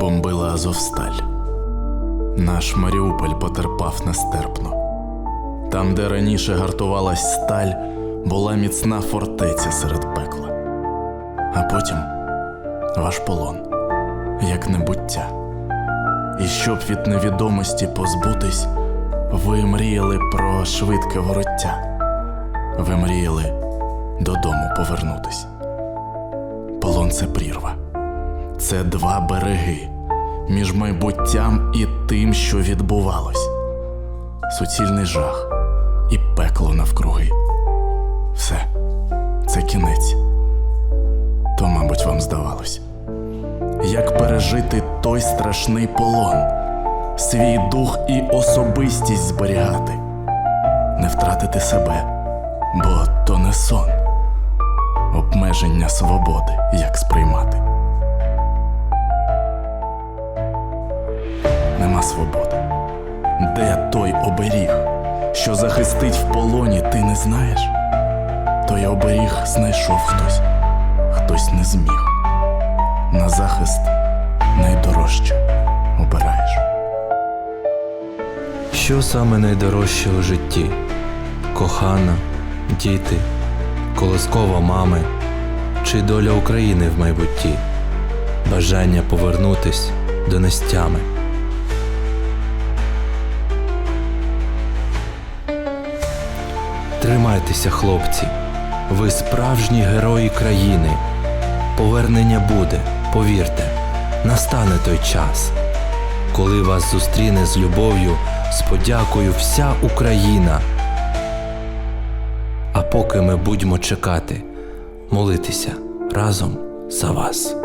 бомбили Азовсталь. Наш Маріуполь потерпав нестерпно. Там, де раніше гартувалась сталь, була міцна фортеця серед пекла. А потім ваш полон, як небуття. І щоб від невідомості позбутись, ви мріяли про швидке вороття. Ви мріяли додому повернутись. Полон це прірва. Це два береги між майбуттям і тим, що відбувалось. Суцільний жах і пекло навкруги. Все, це кінець. То, мабуть, вам здавалось. Як пережити той страшний полон, свій дух і особистість зберігати, не втратити себе, бо то не сон, обмеження свободи, як сприймати. Нема свободи. Де той оберіг, що захистить в полоні, ти не знаєш? Той оберіг знайшов хтось, хтось не зміг. На захист найдорожче обираєш. Що саме найдорожче у житті? Кохана, діти, колискова мами чи доля України в майбутті, бажання повернутись до нестями. Тримайтеся, хлопці, ви справжні герої країни. Повернення буде, повірте, настане той час коли вас зустріне з любов'ю, з подякою вся Україна. А поки ми будьмо чекати, молитися разом за вас.